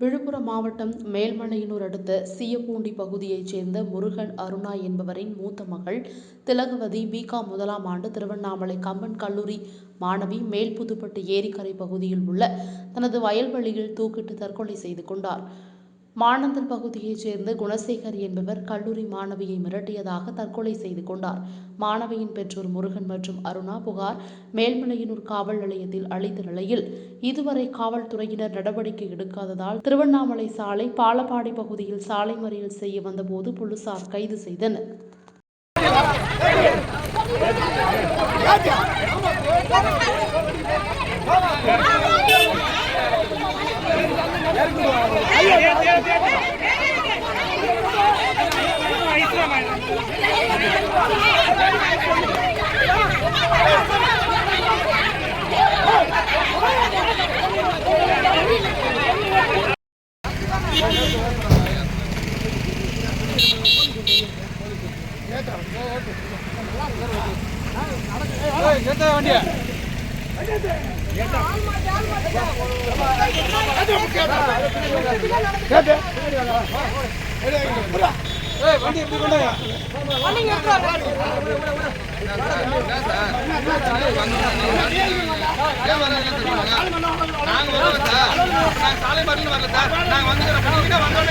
விழுப்புரம் மாவட்டம் மேல்மலையனூர் அடுத்த சீயப்பூண்டி பகுதியைச் சேர்ந்த முருகன் அருணா என்பவரின் மூத்த மகள் திலகவதி பிகாம் முதலாம் ஆண்டு திருவண்ணாமலை கம்பன் கல்லூரி மாணவி மேல்புதுப்பட்டு ஏரிக்கரை பகுதியில் உள்ள தனது வயல்வெளியில் தூக்கிட்டு தற்கொலை செய்து கொண்டார். மானந்தல் பகுதியைச் சேர்ந்த குணசேகர் என்பவர் கல்லூரி மாணவியை மிரட்டியதாக தற்கொலை செய்து கொண்டார். மாணவியின் பெற்றோர் முருகன் மற்றும் அருணா புகார் மேல்மலையனூர் காவல் நிலையத்தில் அளித்த நிலையில் இதுவரை காவல்துறையினர் நடவடிக்கை எடுக்காததால் திருவண்ணாமலை சாலை பாலப்பாடி பகுதியில் சாலை மறியல் செய்ய வந்தபோது போலீசார் கைது செய்தனர். நாங்க வரல சார் நாங்க சாலை மறியல் வரல சார் நாங்க வந்துக்கிறோம்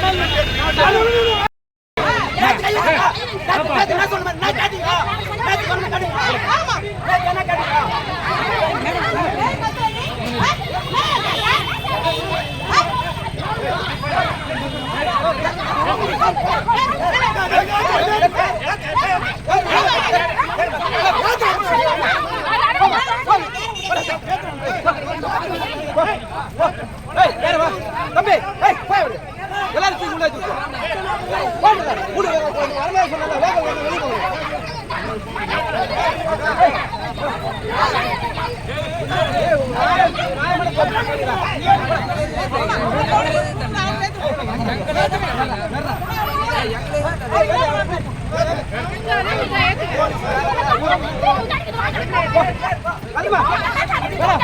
தம்பி ஏய் போய் விடு எல்லாரும் தூக்கி உள்ள தூக்கு போடு முடி வரமே சொன்னல வேக வேக வெளிய போ Thank you.